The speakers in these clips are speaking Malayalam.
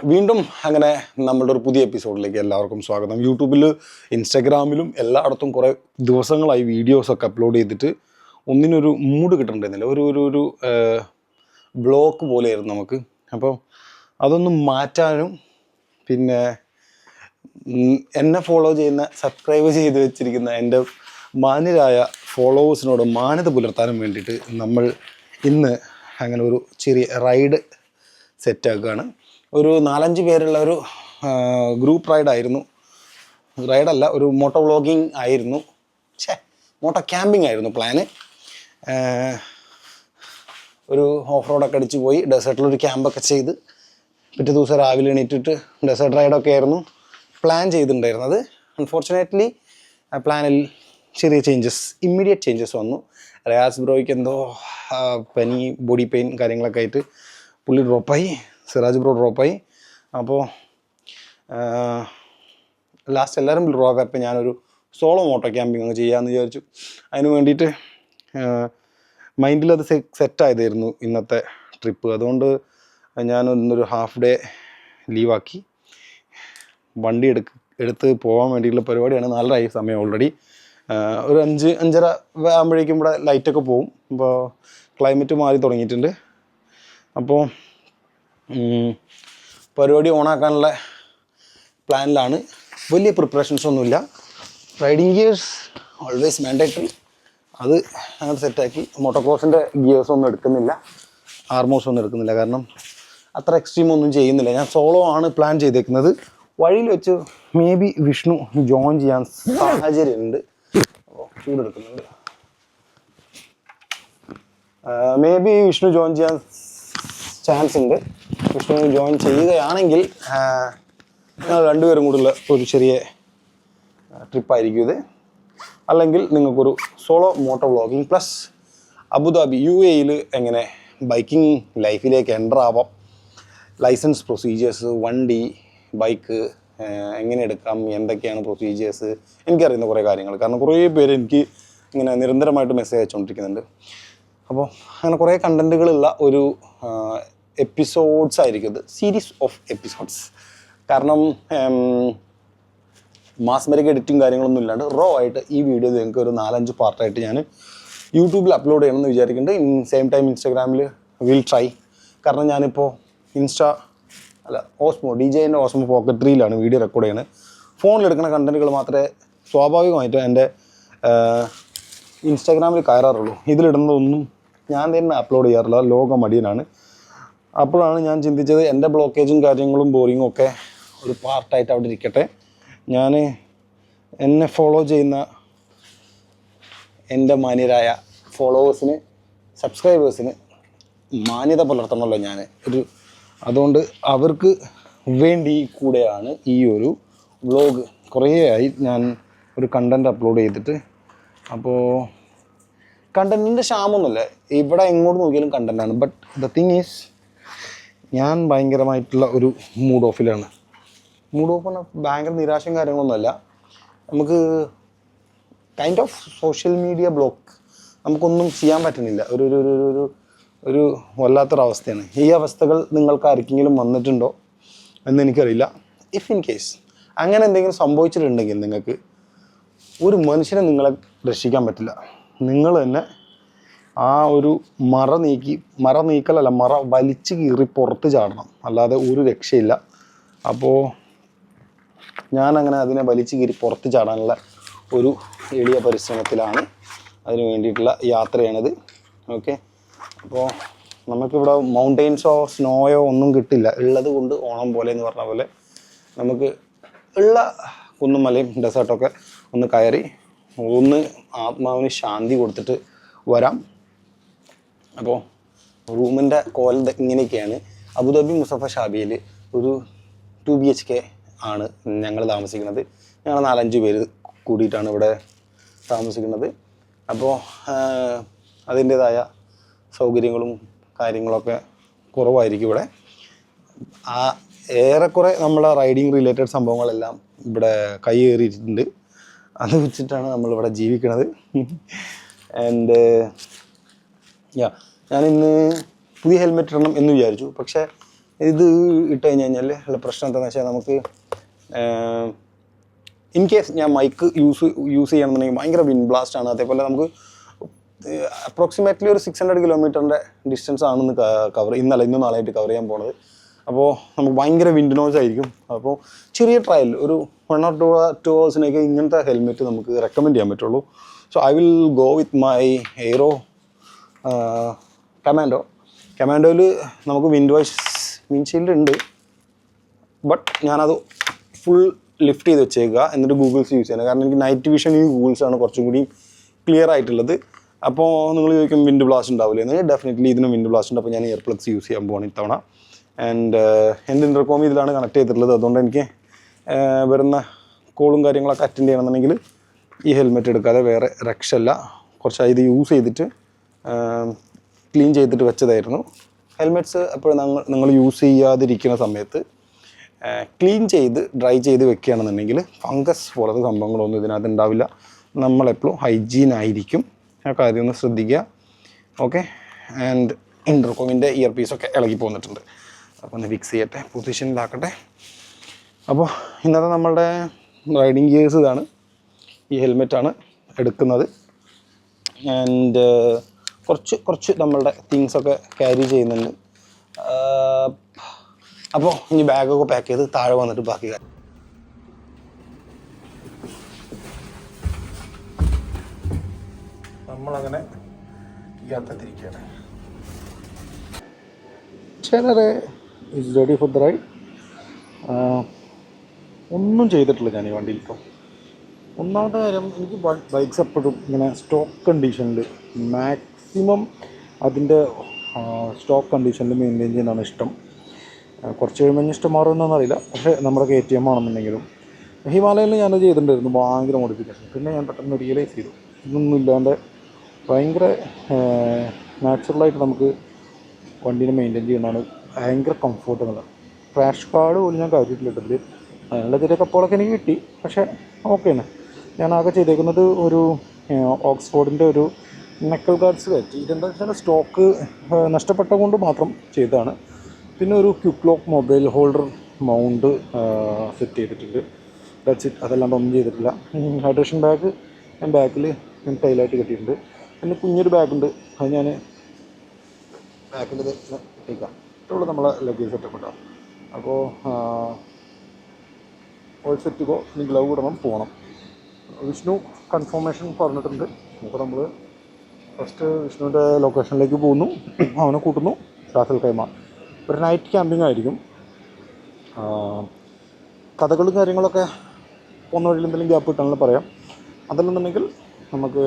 വീണ്ടും അങ്ങനെ നമ്മളുടെ ഒരു പുതിയ എപ്പിസോഡിലേക്ക് എല്ലാവർക്കും സ്വാഗതം. യൂട്യൂബിൽ ഇൻസ്റ്റാഗ്രാമിലും എല്ലായിടത്തും കുറേ ദിവസങ്ങളായി വീഡിയോസൊക്കെ അപ്ലോഡ് ചെയ്തിട്ട് ഒന്നിനൊരു മൂഡ് കിട്ടുന്നുണ്ടായിരുന്നില്ല ഒരു ഒരു ഒരു ബ്ലോക്ക് പോലെയായിരുന്നു നമുക്ക്. അപ്പോൾ അതൊന്നും മാറ്റാനും പിന്നെ എന്നെ ഫോളോ ചെയ്യുന്ന സബ്സ്ക്രൈബ് ചെയ്ത് വെച്ചിരിക്കുന്ന എന്റെ മാന്യരായ ഫോളോവേഴ്സിനോട് മാന്യത പുലർത്താനും വേണ്ടിയിട്ട് നമ്മൾ ഇന്ന് അങ്ങനെ ഒരു ചെറിയ റൈഡ് സെറ്റാക്കുകയാണ് ഒരു നാലഞ്ച് പേരുള്ള ഒരു ഗ്രൂപ്പ് റൈഡായിരുന്നു റൈഡല്ല ഒരു മോട്ടോ വ്ളോഗിങ് ആയിരുന്നു. ഛേ മോട്ടോ ക്യാമ്പിംഗ് ആയിരുന്നു പ്ലാന് ഒരു ഓഫ് റോഡൊക്കെ അടിച്ച് പോയി ഡെസേർട്ടിലൊരു ക്യാമ്പൊക്കെ ചെയ്ത് പിറ്റേ ദിവസം രാവിലെ എണീറ്റിട്ട് ഡെസേർട്ട് റൈഡൊക്കെ ആയിരുന്നു പ്ലാൻ ചെയ്തിട്ടുണ്ടായിരുന്നത്. അൺഫോർച്ചുനേറ്റ്ലി പ്ലാനിൽ ചെറിയ ചേഞ്ചസ് ഇമ്മീഡിയറ്റ് ചേഞ്ചസ് വന്നു. റയാസ് ബ്രോയ്ക്ക് എന്തോ പനി ബോഡി പെയിൻ കാര്യങ്ങളൊക്കെ ആയിട്ട് പുള്ളി ഡ്രോപ്പായി സിറാജ് ബ്രോ ഡ്രോപ്പായി അപ്പോൾ ലാസ്റ്റ് എല്ലാവരും ഡ്രോപ്പ് അപ്പോൾ ഞാനൊരു സോളോ മോട്ടോ ക്യാമ്പിംഗ് അങ്ങ് ചെയ്യാമെന്ന് വിചാരിച്ചു. അതിന് വേണ്ടിയിട്ട് മൈൻഡിൽ അത് സെറ്റായതായിരുന്നു ഇന്നത്തെ ട്രിപ്പ് അതുകൊണ്ട് ഞാൻ ഇന്നൊരു ഹാഫ് ഡേ ലീവാക്കി വണ്ടി എടുക്ക എടുത്ത് പോകാൻ വേണ്ടിയിട്ടുള്ള പരിപാടിയാണ്. നാലരായി സമയം ഓൾറെഡി ഒരു അഞ്ച് അഞ്ചര ആകുമ്പോഴേക്കും ഇവിടെ ലൈറ്റൊക്കെ പോവും. അപ്പോൾ ക്ലൈമറ്റ് മാറി തുടങ്ങിയിട്ടുണ്ട്. അപ്പോൾ പരിപാടി ഓണാക്കാനുള്ള പ്ലാനിലാണ്. വലിയ പ്രിപ്പറേഷൻസ് ഒന്നുമില്ല. റൈഡിങ് ഗിയേഴ്സ് ഓൾവേസ് മാൻഡേറ്ററി അത് അങ്ങനെ സെറ്റാക്കി. മോട്ടോക്രോസിന്റെ ഗിയേഴ്സ് ഒന്നും എടുക്കുന്നില്ല. ആർമോസ് ഒന്നും എടുക്കുന്നില്ല. കാരണം അത്ര എക്സ്ട്രീം ഒന്നും ചെയ്യുന്നില്ല. ഞാൻ സോളോ ആണ് പ്ലാൻ ചെയ്തേക്കുന്നത്. വഴിയിൽ വെച്ച് മേ ബി വിഷ്ണു ജോയിൻ ചെയ്യാൻ സാഹചര്യമുണ്ട്. അപ്പോൾ ചൂടെടുക്കുന്നുണ്ട് മേ ബി വിഷ്ണു ജോയിൻ ചെയ്യാൻ ചാൻസ് ഉണ്ട്. വിഷ്ണു ജോയിൻ ചെയ്യുകയാണെങ്കിൽ ഞങ്ങൾ രണ്ടുപേരും കൂടെയുള്ള ഒരു ചെറിയ ട്രിപ്പായിരിക്കും ഇത്. അല്ലെങ്കിൽ നിങ്ങൾക്കൊരു solo moto vlogging plus Abu Dhabi U എയിൽ എങ്ങനെ ബൈക്കിംഗ് ലൈഫിലേക്ക് എന്റർ ആവാം ലൈസൻസ് പ്രൊസീജിയേഴ്സ് വണ്ടി ബൈക്ക് എങ്ങനെ എടുക്കാം എന്തൊക്കെയാണ് പ്രൊസീജിയേഴ്സ് എനിക്കറിയുന്ന കുറേ കാര്യങ്ങൾ. കാരണം കുറേ പേര് എനിക്ക് ഇങ്ങനെ നിരന്തരമായിട്ട് മെസ്സേജ് അയച്ചുകൊണ്ടിരിക്കുന്നുണ്ട്. അപ്പോൾ അങ്ങനെ കുറേ കണ്ടന്റുകളുള്ള ഒരു എപ്പിസോഡ്സ് ആയിരിക്കും ഇത്. സീരീസ് ഓഫ് എപ്പിസോഡ്സ് കാരണം മാസ്മരിക് എഡിറ്റിംഗ് കാര്യങ്ങളൊന്നും ഇല്ലാണ്ട് റോ ആയിട്ട് ഈ വീഡിയോ നിങ്ങൾക്ക് ഒരു നാലഞ്ച് പാർട്ടായിട്ട് ഞാൻ യൂട്യൂബിൽ അപ്ലോഡ് ചെയ്യണമെന്ന് വിചാരിക്കുന്നുണ്ട്. ഇൻ സെയിം ടൈം ഇൻസ്റ്റാഗ്രാമിൽ വിൽ ട്രൈ കാരണം ഞാനിപ്പോൾ ഇൻസ്റ്റാ അല്ല ഓസ്മോ ഡി ജെന്റെ ഓസ്മോ പോക്കറ്റ് വീഡിയോ റെക്കോർഡ് ചെയ്യുന്നത് ഫോണിലെടുക്കുന്ന കണ്ടന്റുകൾ മാത്രമേ സ്വാഭാവികമായിട്ടും എന്റെ ഇൻസ്റ്റാഗ്രാമിൽ കയറാറുള്ളൂ. ഇതിലിടുന്നതൊന്നും ഞാൻ തന്നെ അപ്ലോഡ് ചെയ്യാറില്ല. ലോക മടിയനാണ് അപ്പോഴാണ് ഞാൻ ചിന്തിച്ചത് എന്റെ ബ്ലോക്കേജും കാര്യങ്ങളും ബോറിങ്ങും ഒക്കെ ഒരു പാർട്ടായിട്ട് അവിടെ ഇരിക്കട്ടെ. ഞാൻ എന്നെ ഫോളോ ചെയ്യുന്ന എന്റെ മാന്യരായ ഫോളോവേഴ്സിന് സബ്സ്ക്രൈബേഴ്സിന് മാന്യത പുലർത്തണമല്ലോ ഞാൻ. ഒരു അതുകൊണ്ട് അവർക്ക് വേണ്ടി കൂടെയാണ് ഈ ഒരു വ്ലോഗ് കുറേയായി ഞാൻ ഒരു കണ്ടന്റ് അപ്ലോഡ് ചെയ്തിട്ട്. അപ്പോൾ കണ്ടന്റിന്റെ ക്ഷാമൊന്നുമില്ല. ഇവിടെ എങ്ങോട്ട് നോക്കിയാലും കണ്ടന്റാണ് ബട്ട് ദ തിങ് ഈസ് ഞാൻ ഭയങ്കരമായിട്ടുള്ള ഒരു മൂഡ് ഓഫിലാണ് മൂഡ് ഓഫ് പറഞ്ഞാൽ ഭയങ്കര നിരാശയും കാര്യങ്ങളൊന്നുമല്ല. നമുക്ക് kind of social media block നമുക്കൊന്നും ചെയ്യാൻ പറ്റുന്നില്ല. ഒരു ഒരു ഒരു ഒരു ഒരു വല്ലാത്തൊരവസ്ഥയാണ്. ഈ അവസ്ഥകൾ നിങ്ങൾക്ക് ആർക്കെങ്കിലും വന്നിട്ടുണ്ടോ എന്ന് എനിക്കറിയില്ല. ഇഫ് ഇൻ കേസ് അങ്ങനെ എന്തെങ്കിലും സംഭവിച്ചിട്ടുണ്ടെങ്കിൽ നിങ്ങൾക്ക് ഒരു മനുഷ്യനെ നിങ്ങളെ രക്ഷിക്കാൻ പറ്റില്ല. നിങ്ങൾ തന്നെ ആ ഒരു മറ നീക്കി മറ നീക്കലല്ല മറ വലിച്ചു കീറി പുറത്ത് ചാടണം. അല്ലാതെ ഒരു രക്ഷയില്ല. അപ്പോൾ ഞാനങ്ങനെ അതിനെ വലിച്ചു കീറി പുറത്ത് ചാടാനുള്ള ഒരു എളിയ പരിശ്രമത്തിലാണ് അതിന് വേണ്ടിയിട്ടുള്ള യാത്രയാണിത്. ഓക്കെ? അപ്പോൾ നമുക്കിവിടെ മൗണ്ടെയിൻസോ സ്നോയോ ഒന്നും കിട്ടില്ല. ഉള്ളത് കൊണ്ട് ഓണം പോലെ എന്ന് പറഞ്ഞ പോലെ നമുക്ക് ഉള്ള കുന്നും മലയും ഡെസേർട്ടൊക്കെ ഒന്ന് കയറി ഒന്ന് ആത്മാവിന് ശാന്തി കൊടുത്തിട്ട് വരാം. അപ്പോൾ റൂമിന്റെ കോലം ഇങ്ങനെയൊക്കെയാണ്. അബുദാബി മുസഫ ഷാബിയിൽ ഒരു ടു ബി എച്ച് കെ ആണ് ഞങ്ങൾ താമസിക്കുന്നത്. ഞങ്ങൾ നാലഞ്ച് പേര് കൂടിയിട്ടാണ് ഇവിടെ താമസിക്കുന്നത്. അപ്പോൾ അതിന്റേതായ സൗകര്യങ്ങളും കാര്യങ്ങളൊക്കെ കുറവായിരിക്കും ഇവിടെ. ആ ഏറെക്കുറെ നമ്മളെ റൈഡിങ് റിലേറ്റഡ് സംഭവങ്ങളെല്ലാം ഇവിടെ കൈയേറിയിട്ടുണ്ട് അത് വെച്ചിട്ടാണ് നമ്മളിവിടെ ജീവിക്കുന്നത്. ആൻഡ് യാ ഞാൻ ഇന്ന് പുതിയ ഹെൽമെറ്റ് ഇടണം എന്ന് വിചാരിച്ചു. പക്ഷേ ഇത് ഇട്ട് കഴിഞ്ഞ് കഴിഞ്ഞാൽ ഉള്ള പ്രശ്നം എന്താണെന്ന് വെച്ചാൽ നമുക്ക് ഇൻ കേസ് ഞാൻ മൈക്ക് യൂസ് യൂസ് ചെയ്യണമെന്നുണ്ടെങ്കിൽ ഭയങ്കര വിൻ ബ്ലാസ്റ്റ് ആണ്. അതേപോലെ നമുക്ക് അപ്രോക്സിമേറ്റ്ലി ഒരു സിക്സ് ഹൺഡ്രഡ് കിലോമീറ്ററിന്റെ ഡിസ്റ്റൻസ് ആണെന്ന് കവർ ഇന്നല്ല ഇന്നും നാളായിട്ട് കവർ ചെയ്യാൻ പോണത്. അപ്പോൾ നമുക്ക് ഭയങ്കര വിൻഡ് നോയ്സ് ആയിരിക്കും. അപ്പോൾ ചെറിയ ട്രയൽ ഒരു വൺ ഓർ ടു ടു ഹവേഴ്സിനൊക്കെ ഇങ്ങനത്തെ ഹെൽമെറ്റ് നമുക്ക് റെക്കമെൻഡ് ചെയ്യാൻ പറ്റുള്ളൂ. So I will go with my Aero Commando. കമാൻഡോയിൽ നമുക്ക് വിൻഡ് വിൻഷീൽഡ് ഉണ്ട്. ബട്ട് ഞാനത് ഫുൾ ലിഫ്റ്റ് ചെയ്ത് വെച്ചേക്കുക എന്നിട്ട് ഗൂഗിൾസ് യൂസ് ചെയ്യണം കാരണം എനിക്ക് നൈറ്റ് വിഷൻ ഈ ഗൂഗിൾസ് ആണ് കുറച്ചും കൂടി ക്ലിയർ ആയിട്ടുള്ളത്. അപ്പോൾ നിങ്ങൾ ചോദിക്കും വിൻഡ് ബ്ലാസ്റ്റ് ഉണ്ടാവില്ല എന്ന്. ഡെഫിനറ്റ്ലി ഇതിന് വിൻഡ് ബ്ലാസ്റ്റ് ഉണ്ട്. അപ്പോൾ ഞാൻ ഇയർ പ്ലഗ്സ് യൂസ് ചെയ്യാൻ പോകണം ഇത്തവണ. ആൻഡ് എന്റെ ഇന്റർകോം ഇതിലാണ് കണക്ട് ചെയ്തിട്ടുള്ളത്. അതുകൊണ്ട് എനിക്ക് വരുന്ന കോളും കാര്യങ്ങളൊക്കെ അറ്റൻഡ് ചെയ്യണമെന്നുണ്ടെങ്കിൽ ഈ ഹെൽമെറ്റ് എടുക്കാതെ വേറെ രക്ഷല്ല കുറച്ചായി ഇത് യൂസ് ചെയ്തിട്ട് ക്ലീൻ ചെയ്തിട്ട് വെച്ചതായിരുന്നു. ഹെൽമെറ്റ്സ് അപ്പോൾ നിങ്ങൾ നിങ്ങൾ യൂസ് ചെയ്യാതിരിക്കുന്ന സമയത്ത് ക്ലീൻ ചെയ്ത് ഡ്രൈ ചെയ്ത് വെക്കുകയാണെന്നുണ്ടെങ്കിൽ ഫംഗസ് പോലത്തെ സംഭവങ്ങളൊന്നും ഇതിനകത്ത് ഉണ്ടാവില്ല. നമ്മളെപ്പോഴും ഹൈജീൻ ആയിരിക്കും. ആ കാര്യം ഒന്ന് ശ്രദ്ധിക്കുക. ഓക്കെ? ആൻഡ് ഇന്റർകോമിന്റെ ഇയർ പീസൊക്കെ ഇളകി പോന്നിട്ടുണ്ട്. അപ്പോൾ ഒന്ന് ഫിക്സ് ചെയ്യട്ടെ പൊസിഷനിലാക്കട്ടെ. അപ്പോൾ ഇന്നത്തെ നമ്മളുടെ റൈഡിങ് ഗിയേഴ്സ് ഇതാണ്. ഈ ഹെൽമെറ്റാണ് എടുക്കുന്നത്. ആൻഡ് കുറച്ച് കുറച്ച് നമ്മളുടെ തിങ്സൊക്കെ ക്യാരി ചെയ്യുന്നുണ്ട്. അപ്പോൾ ഇനി ബാഗൊക്കെ പാക്ക് ചെയ്ത് താഴെ വന്നിട്ട് ബാക്കി കാര്യം. നമ്മളങ്ങനെ യാത്ര തിരിക്കുകയാണ് ചിലരെ is ready for the ride ഒന്നും ചെയ്തിട്ടില്ല ഞാൻ ഈ വണ്ടിയിൽ ഇപ്പോൾ ഒന്നാമത്തെ കാര്യം എനിക്ക് ബൈക്ക്സ് എപ്പോഴും ഇങ്ങനെ സ്റ്റോക്ക് കണ്ടീഷനിൽ മാക്സിമം അതിന്റെ സ്റ്റോക്ക് കണ്ടീഷനിൽ മെയിന്റെയിൻ ചെയ്യുന്നതാണ് ഇഷ്ടം. കുറച്ച് കഴിയുമ്പോൾ ഇഷ്ടം മാറുമെന്നൊന്നറിയില്ല പക്ഷേ നമ്മുടെ കെ ടി എം ആണെന്നുണ്ടെങ്കിലും. ഹിമാലയയിൽ ഞാനത് ചെയ്തിട്ടുണ്ടായിരുന്നു ഭയങ്കര മോഡിഫിക്കേഷൻ പിന്നെ ഞാൻ പെട്ടെന്ന് റിയലൈസ് ചെയ്തു. ഇതൊന്നും ഇല്ലാണ്ട് ഭയങ്കര നാച്ചുറലായിട്ട് നമുക്ക് വണ്ടീനെ മെയിന്റെയിൻ ചെയ്യുന്നതാണ് ഭയങ്കര കംഫോർട്ടബിൾ ക്രാഷ് കാർഡ് പോലും ഞാൻ കാര്യമായിട്ടില്ല ഇതിൽ അതിനുള്ള ചെറിയ കപ്പോളൊക്കെ എനിക്ക് കിട്ടി പക്ഷേ ഓക്കെയാണ് ഞാൻ ആകെ ചെയ്തേക്കുന്നത് ഒരു ഓക്സ്ഫോർഡിന്റെ ഒരു നെക്കൽ ഗാർഡ്സ് കയറ്റി ഇതെന്താ വെച്ചാൽ സ്റ്റോക്ക് നഷ്ടപ്പെട്ട കൊണ്ട് മാത്രം ചെയ്തതാണ്. പിന്നെ ഒരു quick lock mobile holder mount set ചെയ്തിട്ടുണ്ട്. ദാറ്റ്സ് ഇറ്റ് അതല്ലാണ്ട് ഒന്നും ചെയ്തിട്ടില്ല. ഹൈഡ്രേഷൻ ബാഗ് ഞാൻ ബാക്കിൽ ഞാൻ ടൈലായിട്ട് കെട്ടിയിട്ടുണ്ട്. പിന്നെ കുഞ്ഞൊരു ബാഗുണ്ട് അത് ഞാൻ ബാക്കിന്റെ ഇത് ഇട്ടേക്കാം. ഇട്ടുള്ളൂ നമ്മളെ ലഗേജ് സെറ്റപ്പ് ഉണ്ടാവും അപ്പോൾ ഓൾ സെറ്റ് ഗോ ഇനി ഗ്ലൗ ഇടണം പോകണം വിഷ്ണു കൺഫർമേഷൻ പറഞ്ഞിട്ടുണ്ട്. അപ്പോൾ നമ്മൾ ഫസ്റ്റ് വിഷ്ണുവിന്റെ ലൊക്കേഷനിലേക്ക് പോകുന്നു. അവനെ കൂട്ടുന്നു ഷാഫിൽ കൈമ. ഒരു നൈറ്റ് ക്യാമ്പിംഗ് ആയിരിക്കും. കഥകളും കാര്യങ്ങളൊക്കെ പോകുന്ന വഴിയിൽ എന്തെങ്കിലും ഗ്യാപ്പ് കിട്ടാണെന്ന് പറയാം. അതല്ലെന്നുണ്ടെങ്കിൽ നമുക്ക്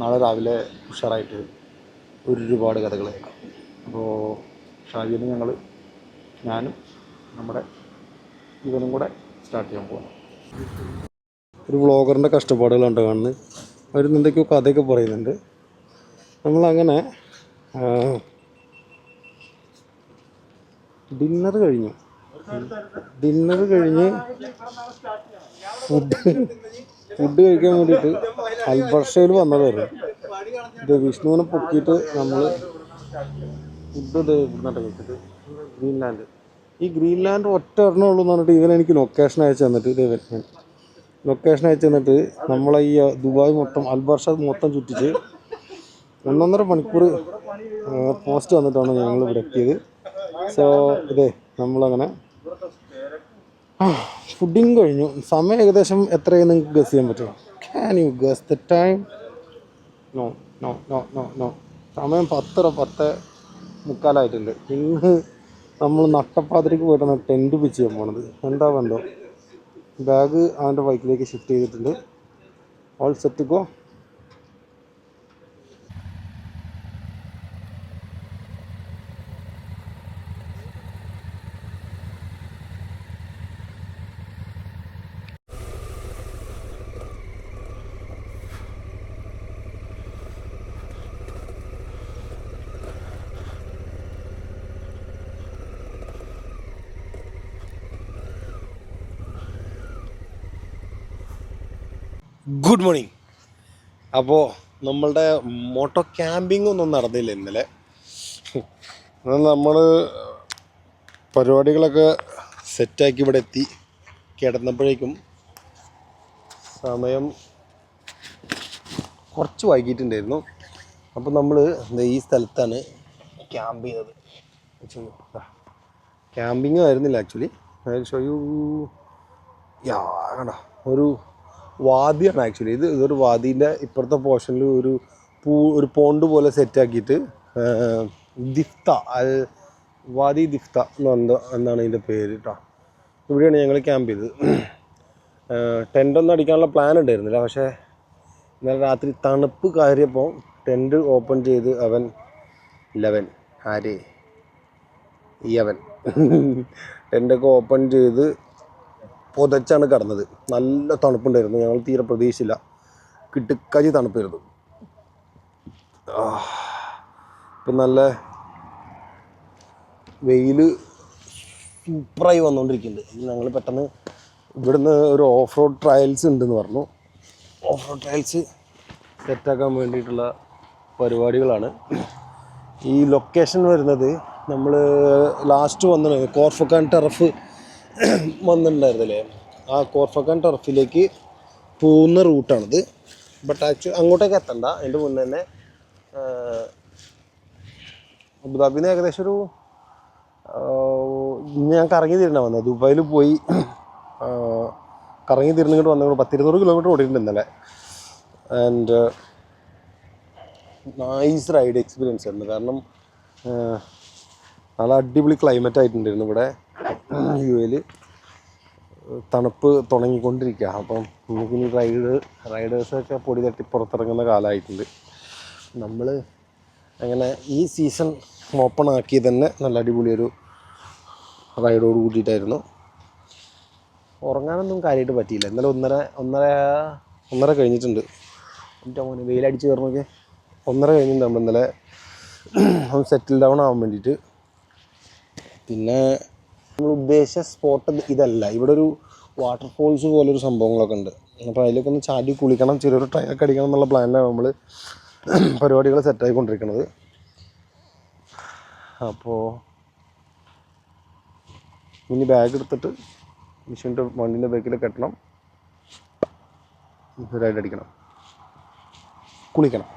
നാളെ രാവിലെ ഉഷാറായിട്ട് ഒരുപാട് കഥകൾ കേൾക്കാം. അപ്പോൾ ഷാജിയിൽ ഞങ്ങൾ ഞാനും നമ്മുടെ ഇവനും കൂടെ സ്റ്റാർട്ട് ചെയ്യാൻ പോകുന്നു ഒരു വ്ളോഗറിന്റെ കഷ്ടപ്പാടുകളുണ്ട് കാണുന്നത്. അവർ എന്തൊക്കെയോ കഥയൊക്കെ പറയുന്നുണ്ട്. നമ്മളങ്ങനെ ഡിന്നർ കഴിഞ്ഞു. ഡിന്നർ കഴിഞ്ഞ് ഫുഡ് ഫുഡ് കഴിക്കാൻ വേണ്ടിയിട്ട് അൽബർഷയിൽ വന്നതായിരുന്നു. ഇത് വിഷ്ണുവിനെ പൊക്കിയിട്ട് നമ്മൾ ഫുഡ് ഇത് ഇവിടുന്നാണ് കഴിച്ചത് ഗ്രീൻലാൻഡ്. ഈ ഗ്രീൻലാൻഡ് ഒറ്റ ഒരെണ്ണം ഉള്ളൂ എന്ന് പറഞ്ഞിട്ട് ഇവൻ എനിക്ക് ലൊക്കേഷൻ അയച്ചു തന്നിട്ട് ഇത് ഇവൻ. ലൊക്കേഷൻ അയച്ചു തന്നിട്ട് നമ്മളെ ഈ ദുബായ് മൊത്തം അൽബർഷ മൊത്തം ചുറ്റിച്ച് ഒന്നൊന്നര മണിക്കൂർ പോസ്റ്റ് വന്നിട്ടാണ് ഞങ്ങൾ ഇവിടെ എത്തിയത്. സോ ഇതേ നമ്മളങ്ങനെ ഫുഡിങ് കഴിഞ്ഞു. സമയം ഏകദേശം എത്രയെന്ന് നിങ്ങൾക്ക് ഗസ് ചെയ്യാൻ പറ്റുമോ? Can you guess the time no no no no no സമയം പത്തര പത്ത് മുക്കാലായിട്ടുണ്ട്. ഇന്ന് നമ്മൾ നട്ടപ്പാതിരിക്ക് പോയിട്ടാണ് ടെന്റ് പിച്ച് ചെയ്യാൻ പോണത്. എന്താ ബന്ധം? ബാഗ് അവന്റെ ബൈക്കിലേക്ക് ഷിഫ്റ്റ് ചെയ്തിട്ടുണ്ട്. All set go good morning അപ്പോൾ നമ്മളുടെ മോട്ടോ ക്യാമ്പിംഗ് ഒന്നും നടന്നില്ല ഇന്നലെ. നമ്മൾ പരിപാടികളൊക്കെ സെറ്റാക്കി ഇവിടെ എത്തി. കിടന്നപ്പോഴേക്കും സമയം കുറച്ച് വൈകിട്ടുണ്ടായിരുന്നു അപ്പോൾ നമ്മൾ ഈ സ്ഥലത്താണ് ക്യാമ്പ് ചെയ്തത്. ക്യാമ്പിങ്ങും ആയിരുന്നില്ല ആക്ച്വലി ഷോ യു യാ കണ്ടോ? ഒരു വാദിയാണ് ആക്ച്വലി. ഇത് ഇതൊരു വാദീന്റെ ഇപ്പുറത്തെ പോർഷനിൽ ഒരു പൂ ഒരു പോണ്ട് പോലെ സെറ്റാക്കിയിട്ട് ദിഫ്ത അൽ വാദി ദിഫ്ത എന്ന് എന്നാണ് ഇതിന്റെ പേര് കേട്ടോ ഇവിടെയാണ് ഞങ്ങൾ ക്യാമ്പ് ചെയ്തത്. ടെന്റ് ഒന്നും അടിക്കാനുള്ള പ്ലാൻ ഉണ്ടായിരുന്നില്ല. പക്ഷേ ഇന്നലെ രാത്രി തണുപ്പ് കയറിയപ്പോൾ ടെന്റ് ഓപ്പൺ ചെയ്ത് അവൻ ലെവൻ ആരേ? ഈ അവൻ. ടെന്റൊക്കെ ഓപ്പൺ ചെയ്ത് പുതച്ചാണ് കിടന്നത്. നല്ല തണുപ്പുണ്ടായിരുന്നു. ഞങ്ങൾ തീരെ പ്രതീക്ഷയില്ല കിട്ടുക്കാച്ചി തണുപ്പായിരുന്നു. ഇപ്പം നല്ല വെയിൽ സൂപ്പറായി വന്നുകൊണ്ടിരിക്കുന്നുണ്ട് ഞങ്ങൾ പെട്ടെന്ന് ഇവിടുന്ന് ഒരു ഓഫ് റോഡ് ട്രയൽസ് ഉണ്ടെന്ന് പറഞ്ഞു. ഓഫ് റോഡ് ട്രയൽസ് സെറ്റാക്കാൻ വേണ്ടിയിട്ടുള്ള പരിപാടികളാണ്. ഈ ലൊക്കേഷൻ വരുന്നത് നമ്മൾ ലാസ്റ്റ് വന്നത് കോർഫക്കാൻ ടർഫ് വന്നിട്ടുണ്ടായിരുന്നില്ലേ? ആ കോർഫക്കാൻ ടർഫിലേക്ക് പോകുന്ന റൂട്ടാണിത്. ബട്ട് ആക്ച്വലി അങ്ങോട്ടേക്ക് എത്തണ്ട. അതിന്റെ മുന്നേ തന്നെ അബുദാബിന്ന് ഏകദേശം ഒരു ഞാൻ കറങ്ങി തീരണ വന്നത്. ദുബായിൽ പോയി കറങ്ങി തിരിഞ്ഞിട്ട് വന്നു പത്തിരുന്നൂറ് കിലോമീറ്റർ ഓടിയിട്ടുണ്ട് ഇന്നലെ. ആൻഡ് നൈസ് റൈഡ് എക്സ്പീരിയൻസ് ആയിരുന്നു. കാരണം നല്ല അടിപൊളി ക്ലൈമറ്റ് ആയിട്ടുണ്ടായിരുന്നു ഇവിടെ. യു എയിൽ തണുപ്പ് തുടങ്ങിക്കൊണ്ടിരിക്കുക അപ്പം നമുക്കിനി റൈഡ് റൈഡേഴ്സൊക്കെ പൊടി തട്ടി പുറത്തിറങ്ങുന്ന കാലമായിട്ടുണ്ട് നമ്മൾ അങ്ങനെ ഈ സീസൺ ഓപ്പൺ ആക്കി തന്നെ നല്ല അടിപൊളി ഒരു റൈഡോട് കൂട്ടിയിട്ടായിരുന്നു. ഉറങ്ങാനൊന്നും കാര്യമായിട്ട് പറ്റിയില്ല. ഇന്നലെ ഒന്നര ഒന്നര ഒന്നര കഴിഞ്ഞിട്ടുണ്ട്. എന്റെ മോനെ വെയിലടിച്ച് കയറണമൊക്കെ ഒന്നര കഴിഞ്ഞിട്ടുണ്ട്. നമ്മൾ ഇന്നലെ ഒന്ന് സെറ്റിൽ ഡൗൺ ആവാൻ വേണ്ടിയിട്ട് പിന്നെ നമ്മൾ ഉദ്ദേശിച്ച സ്പോട്ട് ഇതല്ല. ഇവിടെ ഒരു വാട്ടർഫോൾസ് പോലൊരു സംഭവങ്ങളൊക്കെ ഉണ്ട്. അപ്പോൾ അതിലൊക്കെ ഒന്ന് ചാടി കുളിക്കണം ചെറിയൊരു ട്രയൊക്കെ അടിക്കണം എന്നുള്ള പ്ലാനിലാണ് നമ്മൾ പരിപാടികൾ സെറ്റായിക്കൊണ്ടിരിക്കുന്നത് അപ്പോൾ ഇനി ബാഗ് എടുത്തിട്ട് മിഷീന്റെ വണ്ടീന്റെ ബാക്കിൽ കെട്ടണം. റൈഡ് അടിക്കണം. കുളിക്കണം.